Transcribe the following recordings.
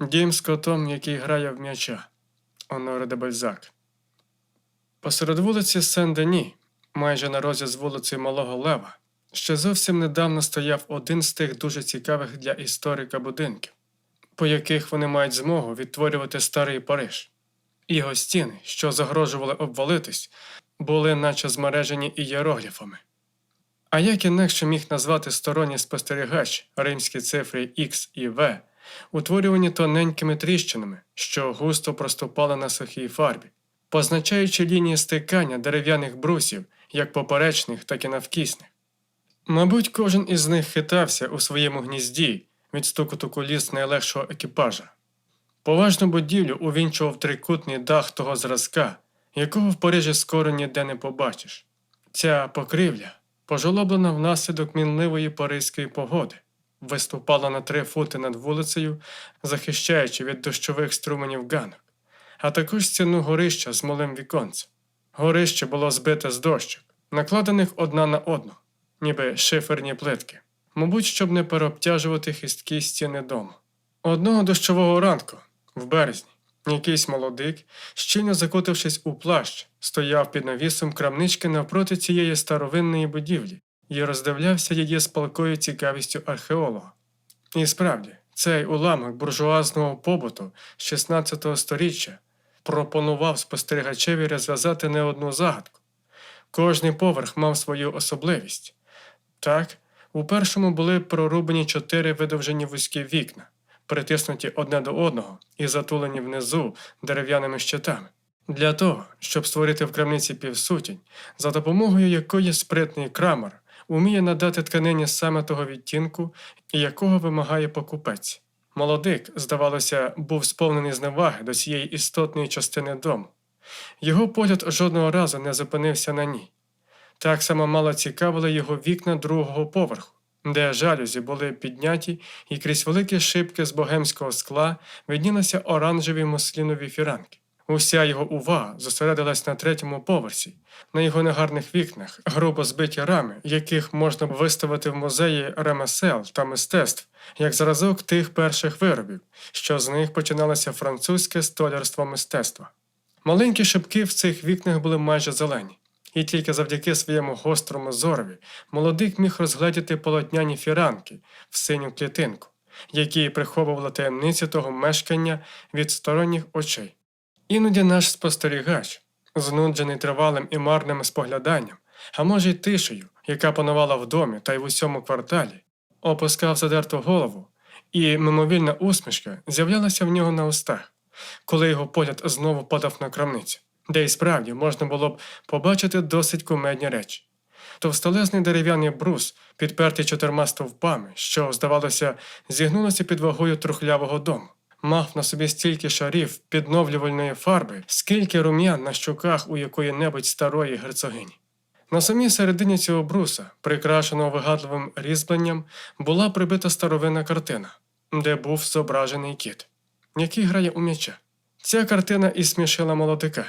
Дім з котом, який грає в м'яча. Оноре де Бальзак. Посеред вулиці Сен-Дені, майже на розі з вулиці Малого Лева, ще зовсім недавно стояв один з тих дуже цікавих для історика будинків, по яких вони мають змогу відтворювати старий Париж. Його стіни, що загрожували обвалитись, були наче змережені ієрогліфами. А як інакше міг назвати сторонній спостерігач римські цифри X і V, утворювані тоненькими тріщинами, що густо проступали на сухій фарбі, позначаючи лінії стикання дерев'яних брусів, як поперечних, так і навкісних. Мабуть, кожен із них хитався у своєму гнізді від стукоту коліс найлегшого екіпажа. Поважну будівлю увінчував трикутний дах того зразка, якого в Парижі скоро ніде не побачиш. Ця покривля, пожолоблена внаслідок мінливої паризької погоди, виступала на три фути над вулицею, захищаючи від дощових струменів ганок, а також стіну горища з малим віконцем. Горище було збите з дощок, накладених одна на одну, ніби шиферні плитки, мабуть, щоб не переобтяжувати хисткі стіни дому. Одного дощового ранку, в березні, якийсь молодик, щільно закутавшись у плащ, стояв під навісом крамнички навпроти цієї старовинної будівлі і роздивлявся її з палкою цікавістю археолога. І справді, цей уламок буржуазного побуту з 16 століття пропонував спостерігачеві розв'язати не одну загадку. Кожний поверх мав свою особливість. Так, у першому були прорубані чотири видовжені вузькі вікна, притиснуті одне до одного і затулені внизу дерев'яними щитами. Для того, щоб створити в крамниці півсутінь, за допомогою якої спритний крамер уміє надати тканині саме того відтінку, якого вимагає покупець. Молодик, здавалося, був сповнений зневаги до цієї істотної частини дому. Його погляд жодного разу не зупинився на ній. Так само мало цікавили його вікна другого поверху, де жалюзі були підняті, і крізь великі шибки з богемського скла виднілися оранжеві муслінові фіранки. Уся його увага зосередилась на третьому поверсі, на його негарних вікнах, грубо збиті рами, яких можна виставити в музеї ремесел та мистецтв, як зразок тих перших виробів, що з них починалося французьке столярство мистецтва. Маленькі шибки в цих вікнах були майже зелені, і тільки завдяки своєму гострому зорові молодик міг розгледіти полотняні фіранки в синю клітинку, які приховували таємниці того мешкання від сторонніх очей. Іноді наш спостерігач, знуджений тривалим і марним спогляданням, а може й тишею, яка панувала в домі та й в усьому кварталі, опускав задерту голову, і мимовільна усмішка з'являлася в нього на устах, коли його погляд знову падав на крамницю, де й справді можна було б побачити досить кумедні речі. Товстолезний дерев'яний брус, підпертий чотирма стовпами, що, здавалося, зігнулося під вагою трухлявого дому мав на собі стільки шарів підновлювальної фарби, скільки рум'ян на щоках у якої-небудь старої герцогині. На самій середині цього бруса, прикрашеного вигадливим різьбленням, була прибита старовинна картина, де був зображений кіт, який грає у м'яча. Ця картина і смішила молодика.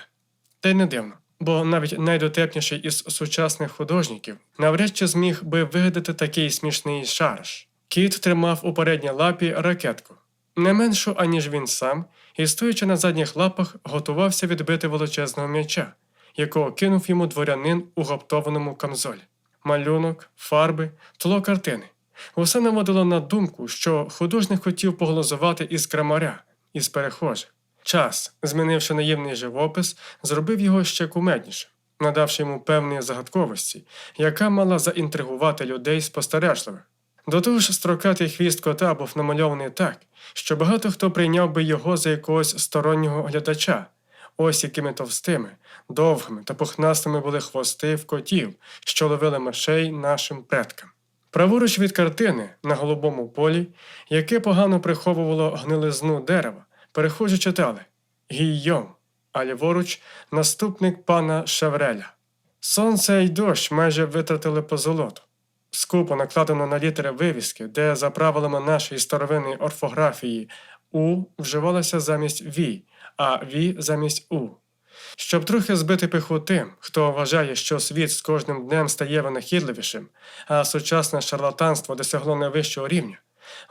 Та й не дивно, бо навіть найдотепніший із сучасних художників навряд чи зміг би вигадати такий смішний шарж. Кіт тримав у передній лапі ракетку, не меншу, аніж він сам, і, стоячи на задніх лапах, готувався відбити величезного м'яча, якого кинув йому дворянин у гаптованому камзолі. Малюнок, фарби, тло картини. Усе наводило на думку, що художник хотів поглозувати із крамаря, із перехожих. Час, змінивши наївний живопис, зробив його ще кумеднішим, надавши йому певної загадковості, яка мала заінтригувати людей спостережливих. До того ж, строкатий хвіст кота був намальований так, що багато хто прийняв би його за якогось стороннього глядача. Ось якими товстими, довгими та пухнастими були хвости в котів, що ловили мишей нашим предкам. Праворуч від картини на голубому полі, яке погано приховувало гнилизну дерева, перехожі читали Гіййом, а ліворуч наступник пана Шевреля. Сонце й дощ майже витратили по золоту. Скупо накладено на літери вивіски, де за правилами нашої старовинної орфографії У вживалося замість Ві, а Ві замість У. Щоб трохи збити пиху тим, хто вважає, що світ з кожним днем стає винахідливішим, а сучасне шарлатанство досягло найвищого рівня,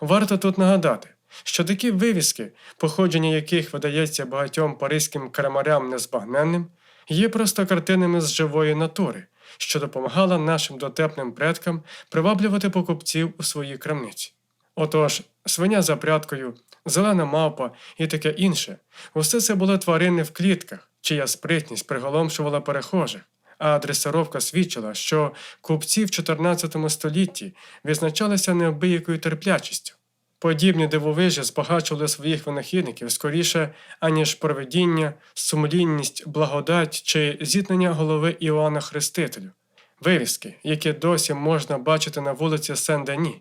варто тут нагадати, що такі вивіски, походження яких видається багатьом паризьким крамарям незбагненним, є просто картинами з живої натури, що допомагала нашим дотепним предкам приваблювати покупців у свої крамниці. Отож, свиня за прядкою, зелена мавпа і таке інше, усе це були тварини в клітках, чия спритність приголомшувала перехожих, а дресировка свідчила, що купці в 14 столітті відзначалися неабиякою терплячістю. Подібні дивовижі збагачували своїх винахідників скоріше, аніж проведіння, сумлінність, благодать чи зіткнення голови Іоанна Хрестителю, вивіски, які досі можна бачити на вулиці Сен-Дені.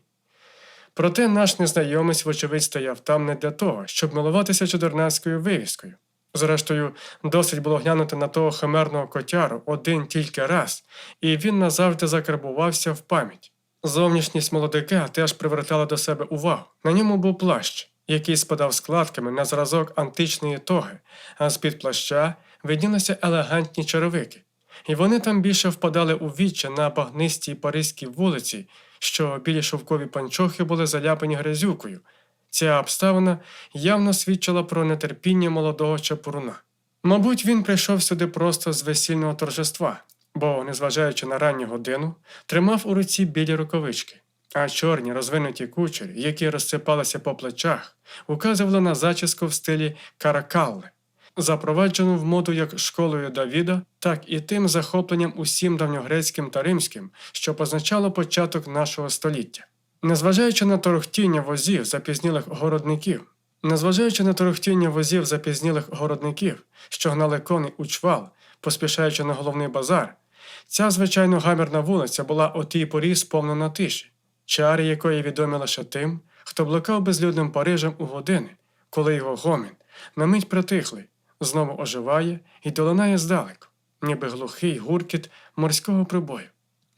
Проте наш незнайомець, вочевидь, стояв там не для того, щоб милуватися чудернацькою вивіскою. Зрештою, досить було глянути на того химерного котяру один тільки раз, і він назавжди закарбувався в пам'ять. Зовнішність молодика теж привертала до себе увагу. На ньому був плащ, який спадав складками на зразок античної тоги, а з-під плаща виднілися елегантні черевики. І вони там більше впадали у віччя на багнистій паризькій вулиці, що білі шовкові панчохи були заляпані грязюкою. Ця обставина явно свідчила про нетерпіння молодого чапуруна. Мабуть, він прийшов сюди просто з весільного торжества, бо, незважаючи на ранню годину, тримав у руці білі рукавички, а чорні розвинуті кучері, які розсипалися по плечах, указували на зачіску в стилі каракалли, запроваджену в моду як школою Давіда, так і тим захопленням усім давньогрецьким та римським, що позначало початок нашого століття. Незважаючи на торохтіння возів запізнілих городників, незважаючи на торохтіння возів запізнілих городників, що гнали коней у чвал, поспішаючи на головний базар, ця звичайно гамірна вулиця була о тій порі сповнена тиші, чари якої відомі лише тим, хто блукав безлюдним Парижем у години, коли його гомін, на мить притихлий, знову оживає і долинає здалеку, ніби глухий гуркіт морського прибою.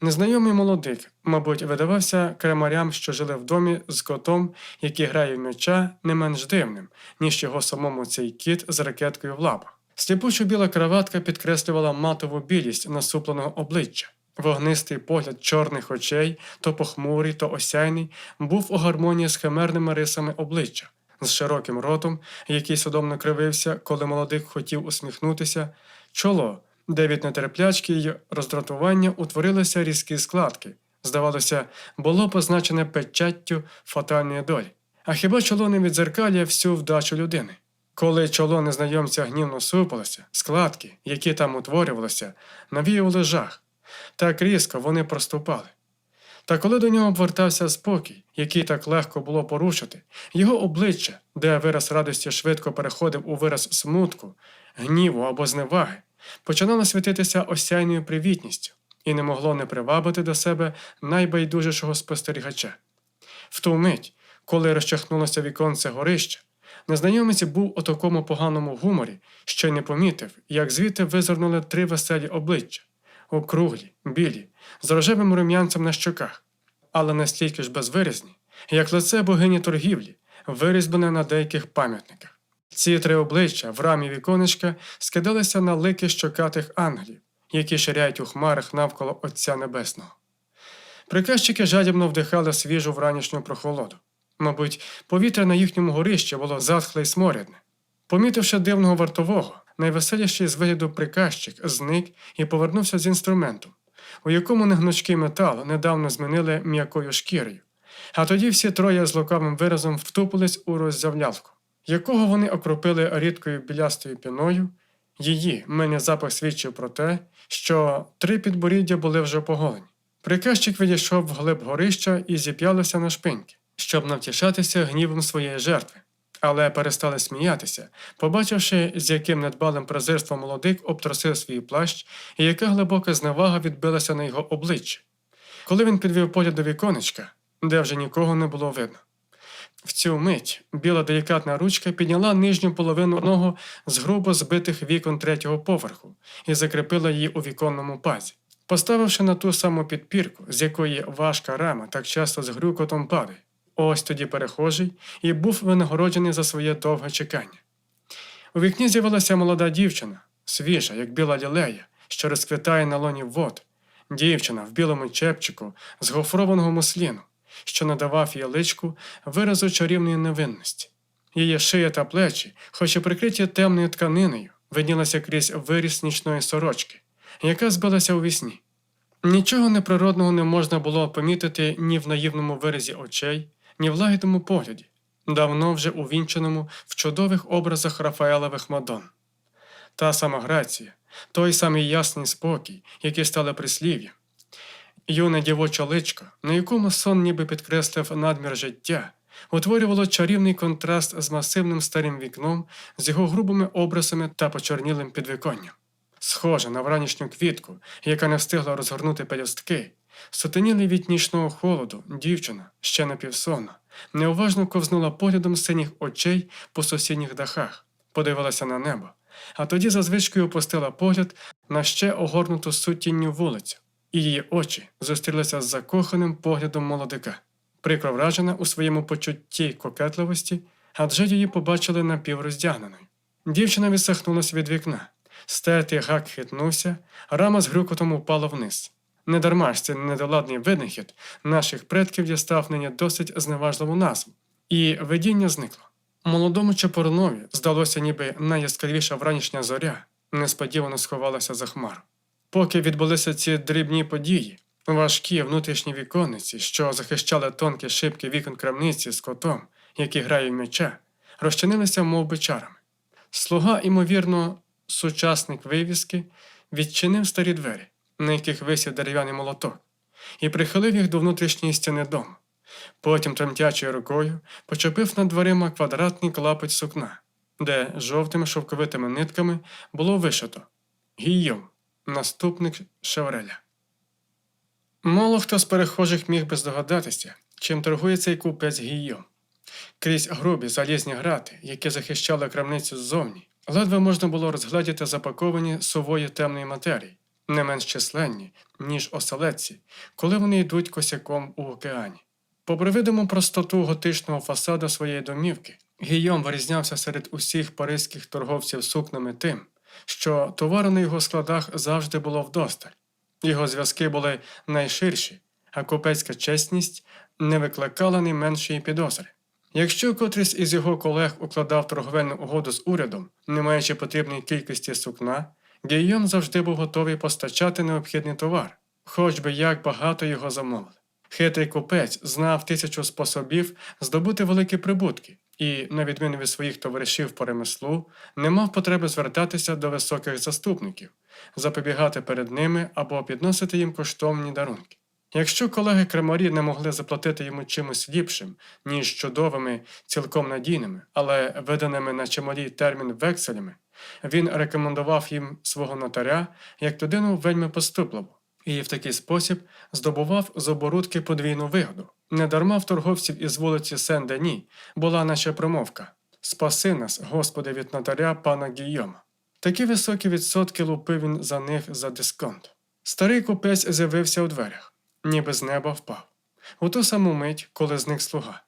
Незнайомий молодик, мабуть, видавався кремарям, що жили в домі з котом, який грає в м'яча, не менш дивним, ніж його самому цей кіт з ракеткою в лапах. Сліпучо біла краватка підкреслювала матову білість насупленого обличчя. Вогнистий погляд чорних очей, то похмурий, то осяйний, був у гармонії з химерними рисами обличчя, з широким ротом, який судомно кривився, коли молодик хотів усміхнутися, чоло, де від нетерплячки й роздратування утворилися різкі складки. Здавалося, було позначене печаттю фатальної долі. А хіба чоло не відзеркалює всю вдачу людини? Коли чоло незнайомця гнівно супалося, складки, які там утворювалися, навіювали жах. Так різко вони проступали. Та коли до нього повертався спокій, який так легко було порушити, його обличчя, де вираз радості швидко переходив у вираз смутку, гніву або зневаги, починало світитися осяйною привітністю і не могло не привабити до себе найбайдужішого спостерігача. В ту мить, коли розчахнулося віконце горища, незнайомець був у такому поганому гуморі, що й не помітив, як звідти визирнули три веселі обличчя округлі, білі, з рожевим рум'янцем на щоках, але настільки ж безвиразні, як лице богині торгівлі, вирізблене на деяких пам'ятниках. Ці три обличчя в рамі віконечка скидалися на лики щокатих ангелів, які ширяють у хмарах навколо Отця Небесного. Приказчики жадібно вдихали свіжу вранішню прохолоду. Мабуть, повітря на їхньому горищі було затхле й сморядне. Помітивши дивного вартового, найвеселіший з вигляду приказчик зник і повернувся з інструментом, у якому негнучкий метал недавно змінили м'якою шкірою. А тоді всі троє з лукавим виразом втупились у роззявлялку, якого вони окропили рідкою білястою піною. Її мене запах свідчив про те, що три підборіддя були вже поголені. Приказчик відійшов вглиб горища і зіп'ялося на шпиньки, щоб навтішатися гнівом своєї жертви, але перестали сміятися, побачивши, з яким недбалим презирством молодик обтросив свій плащ і яка глибока зневага відбилася на його обличчі. Коли він підвів погляд до віконечка, де вже нікого не було видно. В цю мить біла делікатна ручка підняла нижню половину одного з грубо збитих вікон третього поверху і закріпила її у віконному пазі, поставивши на ту саму підпірку, з якої важка рама так часто з грюкотом падає. Ось тоді перехожий і був винагороджений за своє довге чекання. У вікні з'явилася молода дівчина, свіжа, як біла лілея, що розквітає на лоні вод, дівчина в білому чепчику з гофрованого мусліну, що надавав її личку виразу чарівної невинності. Її шия та плечі, хоч і прикриті темною тканиною, виднілися крізь виріс нічної сорочки, яка збилася у вісні. Нічого неприродного не можна було помітити ні в наївному виразі очей, ні в лагідному погляді, давно вже увінченому в чудових образах Рафаелевих Мадон. Та сама грація, той самий ясний спокій, які стали прислів'ям, юне дівоче личко, на якому сон ніби підкреслив надмір життя, утворювало чарівний контраст з масивним старим вікном, з його грубими образами та почорнілим підвіконням. Схожа на вранішню квітку, яка не встигла розгорнути пелюстки, сутеніли від нічного холоду, дівчина, ще напівсонна, неуважно ковзнула поглядом синіх очей по сусідніх дахах, подивилася на небо, а тоді за звичкою опустила погляд на ще огорнуту суттінню вулицю, і її очі зустрілися з закоханим поглядом молодика, прикро вражена у своєму почутті кокетливості, адже її побачили напівроздягненою. Дівчина відсахнулася від вікна. Стертий гак хитнувся, рама з грюкотом упала вниз. Недарма ж цей недоладний винахід наших предків дістав нині досить зневажливу назву, і видіння зникло. Молодому Чепурнові здалося, ніби найяскравіша вранішня зоря несподівано сховалася за хмару. Поки відбулися ці дрібні події, важкі внутрішні віконниці, що захищали тонкі шибки вікон крамниці з котом, грає в м'яча, розчинилися мов би чарами. Слуга, імовірно, сучасник вивіски, відчинив старі двері, на яких висів дерев'яний молоток, і прихилив їх до внутрішньої стіни дому. Потім тремтячою рукою почепив над дверима квадратний клапоть сукна, де жовтими шовковитими нитками було вишито Гійом, наступник Шевреля. Мало хто з перехожих міг би здогадатися, чим торгує цей купець Гійом. Крізь грубі залізні грати, які захищали крамницю ззовні, ледве можна було розгледіти запаковані сової темної матерії, не менш численні, ніж оселедці, коли вони йдуть косяком у океані. Попри видиму простоту готичного фасаду своєї домівки, Гійом вирізнявся серед усіх паризьких торговців сукнами тим, що товару на його складах завжди було вдосталь. Його зв'язки були найширші, а купецька чесність не викликала ні меншої підозри. Якщо котрийсь із його колег укладав торговельну угоду з урядом, не маючи потрібної кількості сукна, Гійом завжди був готовий постачати необхідний товар, хоч би як багато його замовили. Хитрий купець знав тисячу способів здобути великі прибутки і, на відміну від своїх товаришів по ремеслу, не мав потреби звертатися до високих заступників, запобігати перед ними або підносити їм коштовні дарунки. Якщо колеги кремарі не могли заплатити йому чимось ліпшим, ніж чудовими, цілком надійними, але виданими на чималій термін векселями, він рекомендував їм свого нотаря як людину вельми поступливу, і в такий спосіб здобував з оборудки подвійну вигоду. Недарма в торговців із вулиці Сен-Дені була наша промовка Спаси нас, Господи, від нотаря пана Гійома. Такі високі відсотки лупив він за них за дисконт. Старий купець з'явився у дверях, ніби з неба впав. У ту саму мить, коли зник слуга.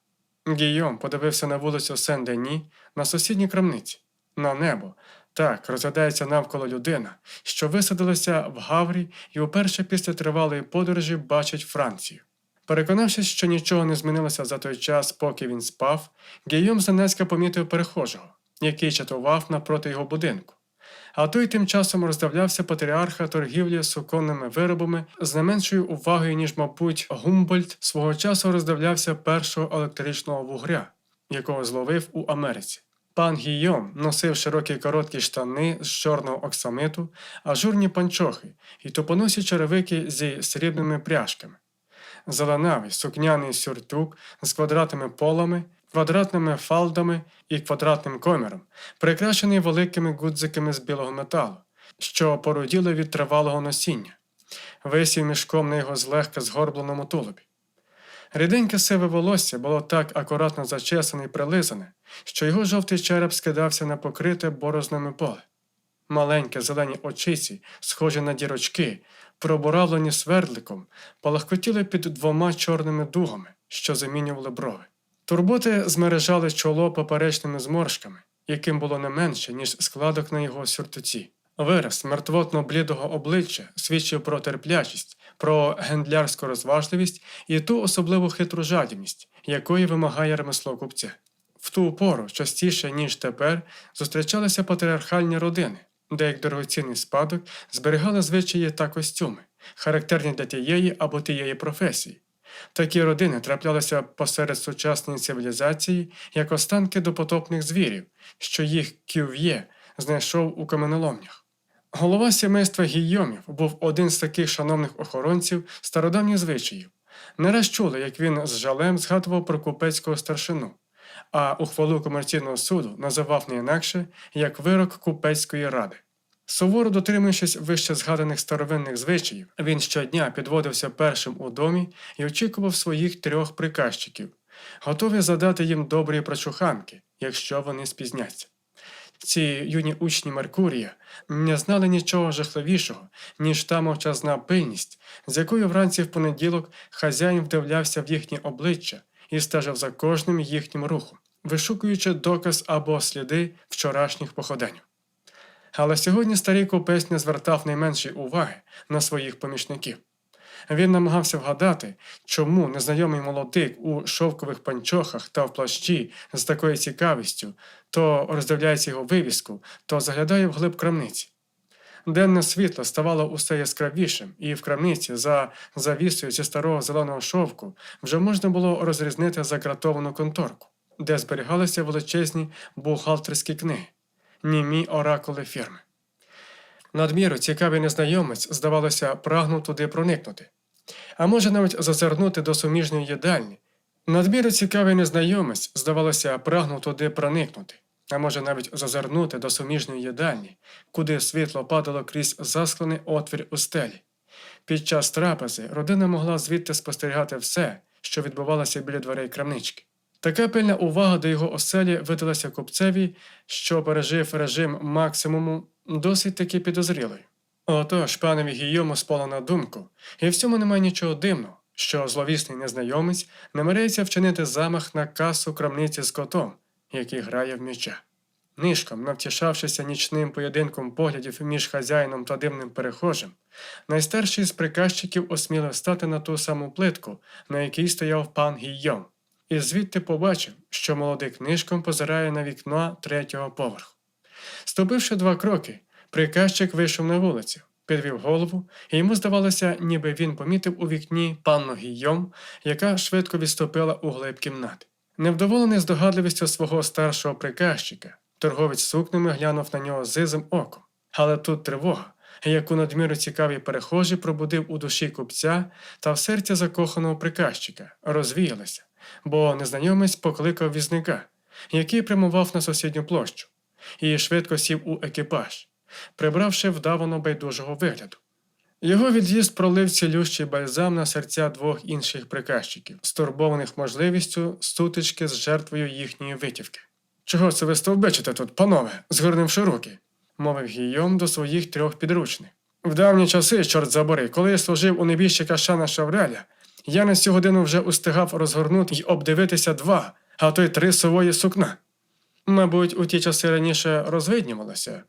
Гійом подивився на вулицю Сен-Дені, на сусідній крамниці, на небо. Так розглядається навколо людина, що висадилася в Гаврі і уперше після тривалої подорожі бачить Францію. Переконавшись, що нічого не змінилося за той час, поки він спав, Гійом занецька помітив перехожого, який чатував напроти його будинку. А той тим часом роздивлявся патріарха торгівлі суконними виробами з не меншою увагою, ніж, мабуть, Гумбольд свого часу роздивлявся першого електричного вугря, якого зловив у Америці. Пан Гійом носив широкі короткі штани з чорного оксамиту, ажурні панчохи і тупоносі черевики зі срібними пряжками. Зеленавий сукняний сюртук з квадратними полами, квадратними фалдами і квадратним коміром, прикрашений великими гудзиками з білого металу, що породіли від тривалого носіння, висів мішком на його злегка згорбленому тулубі. Ріденьке сиве волосся було так акуратно зачесане і прилизане, що його жовтий череп скидався на покрите борознами поле. Маленькі зелені очиці, схожі на дірочки, пробуравлені свердликом, палахкотіли під двома чорними дугами, що замінювали брови. Турботи змережали чоло поперечними зморшками, яким було не менше, ніж складок на його сюртуці. Вираз мертвотно блідого обличчя свідчив про терплячість, про гендлярську розважливість і ту особливу хитру жадібність, якої вимагає ремесло купця. В ту пору, частіше, ніж тепер, зустрічалися патріархальні родини, де як дорогоцінний спадок зберігали звичаї та костюми, характерні для тієї або тієї професії. Такі родини траплялися посеред сучасної цивілізації як останки допотопних звірів, що їх кюв'є знайшов у каменоломнях. Голова сімейства Гійомів був один з таких шановних охоронців стародавніх звичаїв. Не раз чули, як він з жалем згадував про купецького старшину, а ухвалу комерційного суду називав не інакше як вирок купецької ради. Суворо дотримуючись вище згаданих старовинних звичаїв, він щодня підводився першим у домі і очікував своїх трьох приказчиків, готовий задати їм добрі прочуханки, якщо вони спізняться. Ці юні учні Меркурія не знали нічого жахливішого, ніж та мовчазна пильність, з якою вранці в понеділок хазяїн вдивлявся в їхнє обличчя і стежив за кожним їхнім рухом, вишукуючи доказ або сліди вчорашніх походень. Але сьогодні старий купець не звертав найменшої уваги на своїх помічників. Він намагався вгадати, чому незнайомий молодик у шовкових панчохах та в плащі з такою цікавістю то роздивляється його вивіску, то заглядає вглиб крамниці. Денне світло ставало усе яскравішим, і в крамниці за завісою зі старого зеленого шовку вже можна було розрізнити загратовану конторку, де зберігалися величезні бухгалтерські книги, німі оракули фірми. Надміру цікавий незнайомець, здавалося, прагнув туди проникнути, а може навіть зазирнути до суміжної їдальні. Надміру цікавий незнайомець, здавалося, прагнув туди проникнути, а може навіть зазирнути до суміжної їдальні, куди світло падало крізь засклений отвір у стелі. Під час трапези родина могла звідти спостерігати все, що відбувалося біля дверей крамнички. Така пильна увага до його оселі видалася купцеві, що пережив режим максимуму, досить таки підозрілою. Отож, панові Гійому спала на думку, і в цьому немає нічого дивного, що зловісний незнайомець намирається вчинити замах на касу крамниці з котом, який грає в м'яча. Нишком, навтішавшися нічним поєдинком поглядів між хазяїном та дивним перехожим, найстарший з приказчиків осмілив стати на ту саму плитку, на якій стояв пан Гійом, і звідти побачив, що молодий книжком позирає на вікно третього поверху. Ступивши два кроки, приказчик вийшов на вулицю, підвів голову, і йому здавалося, ніби він помітив у вікні панну Гійом, яка швидко відступила у глиб кімнати. Невдоволений здогадливістю свого старшого приказчика, торговець сукнями глянув на нього зизим оком. Але тут тривога, яку надміру цікаві перехожі пробудив у душі купця та в серці закоханого приказчика, розвіялася, бо незнайомець покликав візника, який прямував на сусідню площу, і швидко сів у екіпаж, прибравши вдавано байдужого вигляду. Його від'їзд пролив цілющий бальзам на серця двох інших приказчиків, стурбованих можливістю сутички з жертвою їхньої витівки. Чого це ви стовбичите тут, панове, згорнувши руки? мовив Гійом до своїх трьох підручних. В давні часи, чорт забори, коли я служив у небіжчика Шана Шавреля, я на цю годину вже устигав розгорнути й обдивитися два, а то й три сової сукна. Мабуть, у ті часи раніше розвиднювалося,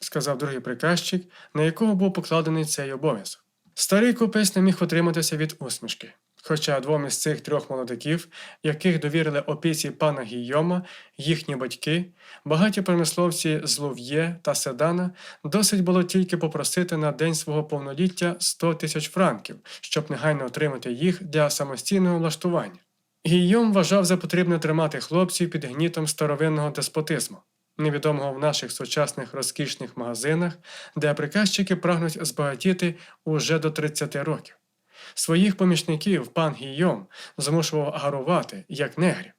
сказав другий приказчик, на якого був покладений цей обов'язок. Старий купець не міг утриматися від усмішки. Хоча двом із цих трьох молодиків, яких довірили опіці пана Гійома, їхні батьки, багаті промисловці з Лув'є та Седана, досить було тільки попросити на день свого повноліття 100 тисяч франків, щоб негайно отримати їх для самостійного влаштування. Гійом вважав за потрібне тримати хлопців під гнітом старовинного деспотизму, невідомого в наших сучасних розкішних магазинах, де приказчики прагнуть збагатіти уже до 30 років. Своїх помічників пан Гійом змушував гарувати, як негрів.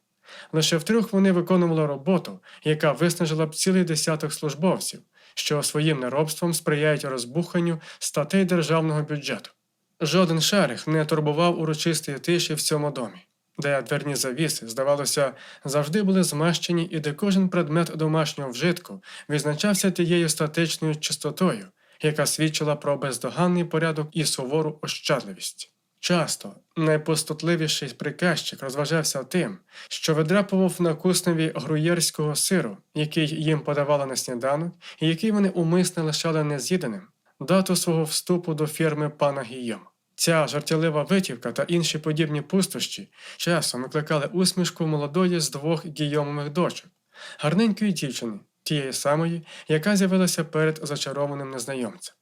Лише втрьох вони виконували роботу, яка виснажила б цілий десяток службовців, що своїм неробством сприяють розбуханню статей державного бюджету. Жоден шерих не турбував урочистої тиші в цьому домі, де дверні завіси, здавалося, завжди були змащені і де кожен предмет домашнього вжитку відзначався тією статичною чистотою, яка свідчила про бездоганний порядок і сувору ощадливість. Часто найпустотливіший приказчик розважався тим, що видрапував на кусневі груєрського сиру, який їм подавали на сніданок, і який вони умисне лишали нез'їденим, дату свого вступу до фірми пана Гійома. Ця жартівлива витівка та інші подібні пустощі часом викликали усмішку молодої з двох гійомових дочок, гарненької дівчини, тієї самої, яка з'явилася перед зачарованим незнайомцем.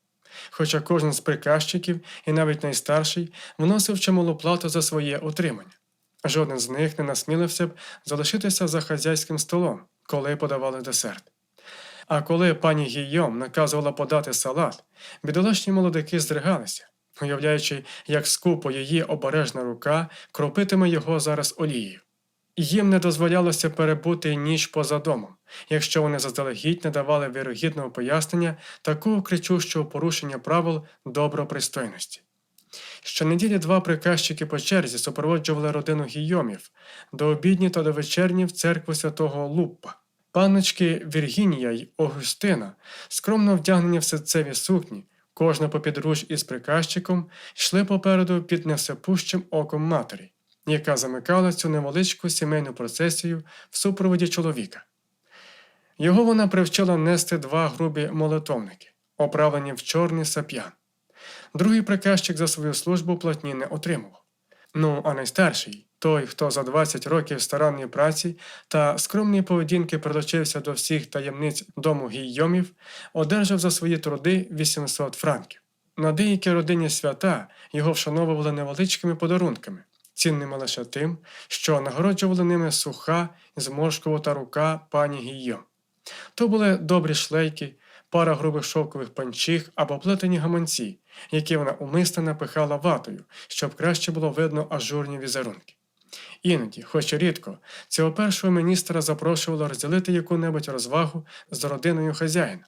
Хоча кожен з приказчиків, і навіть найстарший, вносив чималу плату за своє утримання. Жоден з них не насмілився б залишитися за хазяйським столом, коли подавали десерт. А коли пані Гійом наказувала подати салат, бідолашні молодики здригалися, уявляючи, як скупо її обережна рука кропитиме його зараз олією. Їм не дозволялося перебути ніч поза домом, якщо вони заздалегідь не давали вірогідного пояснення такого кричущого порушення правил добропристойності. Щонеділі два приказчики по черзі супроводжували родину гійомів до обідні та до вечерні в церкву святого Луппа. Панночки Віргінія й Огустина, скромно вдягнені в ситцеві сукні, кожна попідруж із приказчиком, йшли попереду під невсепущим оком матері, яка замикала цю невеличку сімейну процесію в супроводі чоловіка. Його вона привчила нести два грубі молитовники, оправлені в чорний сап'ян. Другий приказчик за свою службу платні не отримував. Ну, а найстарший, той, хто за 20 років старанної праці та скромної поведінки прилучився до всіх таємниць дому гійомів, одержав за свої труди 800 франків. На деякі родинні свята його вшановували невеличкими подарунками, цінними лише тим, що нагороджували ними суха, і зморшкувата рука пані Гійом. То були добрі шлейки, пара грубих шовкових панчіх або плетені гаманці, які вона умисно напихала ватою, щоб краще було видно ажурні візерунки. Іноді, хоч і рідко, цього першого міністра запрошували розділити яку-небудь розвагу з родиною хазяїна.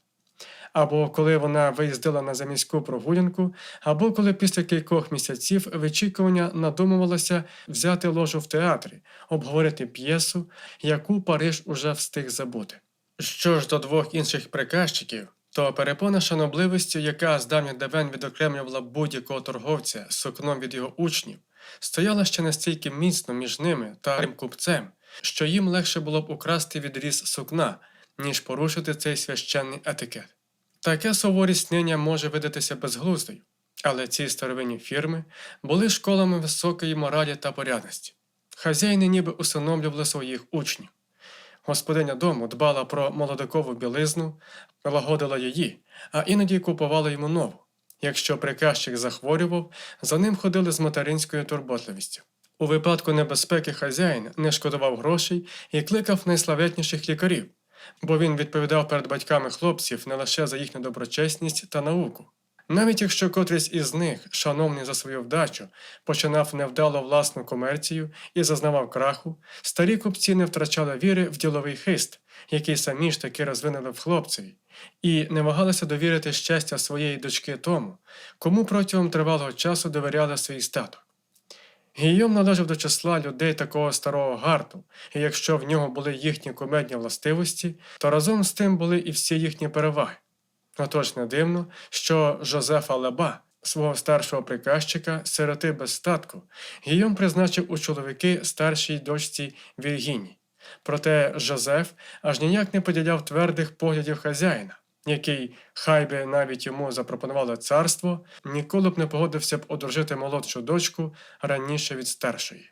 Або коли вона виїздила на заміську прогулянку, або коли після кількох місяців вичікування надумувалося взяти ложу в театрі, обговорити п'єсу, яку Париж уже встиг забути. Що ж до двох інших приказчиків, то перепона шанобливості, яка з давніх давен відокремлювала будь-якого торговця сукном від його учнів, стояла ще настільки міцно між ними та купцем, що їм легше було б украсти відріз сукна, ніж порушити цей священний етикет. Таке суворість нині може видатися безглуздою, але ці старовинні фірми були школами високої моралі та порядності. Хазяїни ніби усиновлювали своїх учнів. Господиня дому дбала про молодикову білизну, лагодила її, а іноді купувала йому нову. Якщо приказчик захворював, за ним ходили з материнською турботливістю. У випадку небезпеки хазяїн не шкодував грошей і кликав найславетніших лікарів, бо він відповідав перед батьками хлопців не лише за їхню доброчесність та науку. Навіть якщо котрийсь із них, шановний за свою вдачу, починав невдало власну комерцію і зазнавав краху, старі купці не втрачали віри в діловий хист, який самі ж таки розвинули в хлопцеві, і не вагалися довірити щастя своєї дочки тому, кому протягом тривалого часу довіряли свій статок. Гійом належав до числа людей такого старого гарту, і якщо в нього були їхні кумедні властивості, то разом з тим були і всі їхні переваги. Отож не дивно, що Жозефа Леба, свого старшого приказчика, сироти без статку, Гійом призначив у чоловіки старшій дочці Віргіні. Проте Жозеф аж ніяк не поділяв твердих поглядів хазяїна, який, хай би навіть йому запропонували царство, ніколи б не погодився б одружити молодшу дочку раніше від старшої.